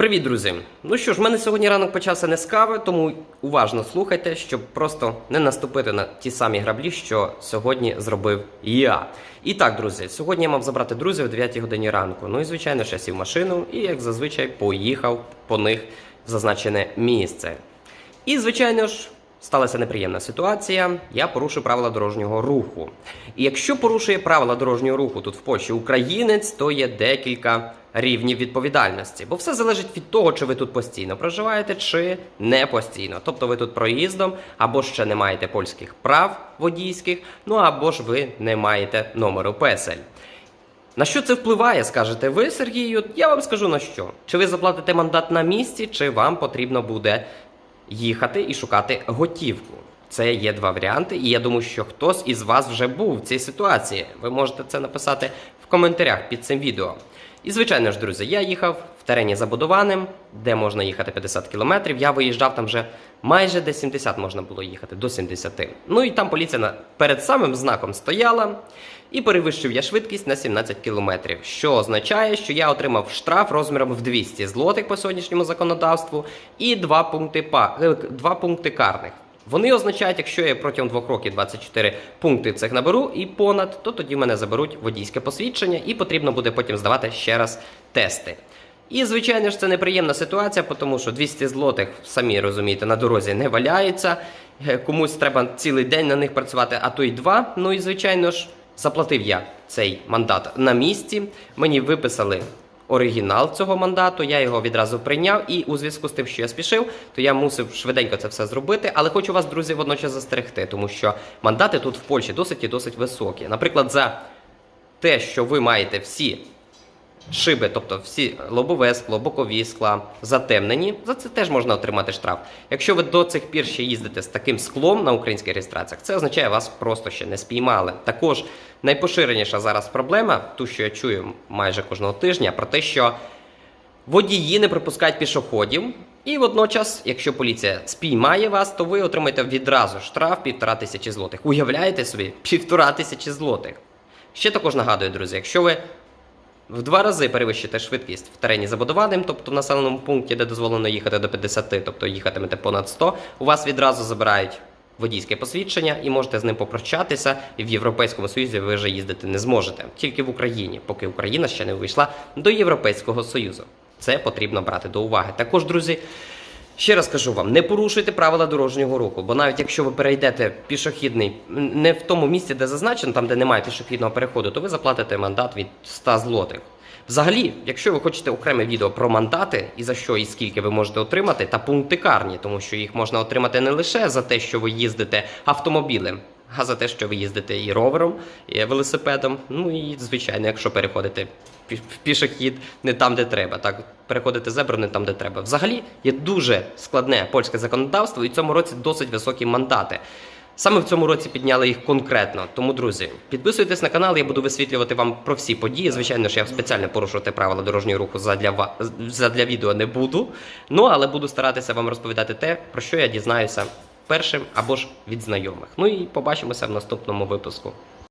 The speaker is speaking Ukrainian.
Привіт, друзі! Ну що ж, в мене сьогодні ранок почався не з кави, тому уважно слухайте, щоб просто не наступити на ті самі граблі, що сьогодні зробив я. І так, друзі, сьогодні я мав забрати друзів о 9 годині ранку. Ну і звичайно, ще сів в машину і, як зазвичай, поїхав по них в зазначене місце. І, звичайно ж, сталася неприємна ситуація. Я порушив правила дорожнього руху. І якщо порушує правила дорожнього руху тут в Польщі українець, то є декілька рівнів відповідальності. Бо все залежить від того, чи ви тут постійно проживаєте, чи не постійно. Тобто ви тут проїздом, або ще не маєте польських прав водійських, ну або ж ви не маєте номеру песель. На що це впливає, скажете ви, Сергію? Я вам скажу на що. Чи ви заплатите мандат на місці, чи вам потрібно буде їхати і шукати готівку. Це є два варіанти, і я думаю, що хтось із вас вже був в цій ситуації. Ви можете це написати в коментарях під цим відео. І звичайно ж, друзі, я їхав в терені забудованим, де можна їхати 50 кілометрів. Я виїжджав там вже майже де 70 можна було їхати, до 70. Ну і там поліція перед самим знаком стояла. І перевищив я швидкість на 17 кілометрів, що означає, що я отримав штраф розміром в 200 злотих по сьогоднішньому законодавству і два пункти, па... е, два пункти карних. Вони означають, якщо я протягом двох років 24 пункти цих наберу і понад, то тоді мене заберуть водійське посвідчення, і потрібно буде потім здавати ще раз тести. І, звичайно ж, це неприємна ситуація, тому що 200 злотих, самі розумієте, на дорозі не валяються. Е, Комусь треба цілий день на них працювати, а то й два. Ну і звичайно ж, заплатив я цей мандат на місці. Мені виписали оригінал цього мандату. Я його відразу прийняв. І у зв'язку з тим, що я спішив, то я мусив швиденько це все зробити. Але хочу вас, друзі, водночас застерегти, тому що мандати тут в Польщі досить і досить високі. Наприклад, за те, що ви маєте всі шиби, тобто всі лобове скло, бокові скла затемнені, за це теж можна отримати штраф. Якщо ви до цих пір ще їздите з таким склом на українських реєстраціях, це означає, вас просто ще не спіймали. Також найпоширеніша зараз проблема, ту, що я чую майже кожного тижня, про те, що водії не пропускають пішоходів. І водночас, якщо поліція спіймає вас, то ви отримаєте відразу штраф півтора тисячі злотих. Уявляєте собі, півтора тисячі злотих. Ще також нагадую, друзі, якщо ви в два рази перевищите швидкість в терені забудованим, тобто в населеному пункті, де дозволено їхати до 50, тобто їхатимете понад 100, у вас відразу забирають водійське посвідчення і можете з ним попрощатися. І в Європейському Союзі ви вже їздити не зможете. Тільки в Україні, поки Україна ще не увійшла до Європейського Союзу. Це потрібно брати до уваги. Також, друзі. Ще раз кажу вам, не порушуйте правила дорожнього руху, бо навіть якщо ви перейдете пішохідний не в тому місці, де зазначено, там де немає пішохідного переходу, то ви заплатите мандат від 100 злотих. Взагалі, якщо ви хочете окреме відео про мандати і за що і скільки ви можете отримати, та пункти карні, тому що їх можна отримати не лише за те, що ви їздите автомобілем, а за те, що ви їздите і ровером, і велосипедом. Ну і звичайно, якщо переходите в пішохід не там, де треба, так переходити зебру не там, де треба. Взагалі є дуже складне польське законодавство, і в цьому році досить високі мандати. Саме в цьому році підняли їх конкретно. Тому, друзі, підписуйтесь на канал, я буду висвітлювати вам про всі події. Звичайно ж, я спеціально порушувати правила дорожнього руху задля ва... задля відео не буду. Ну але буду старатися вам розповідати те, про що я дізнаюся першим або ж від знайомих. Ну і побачимося в наступному випуску.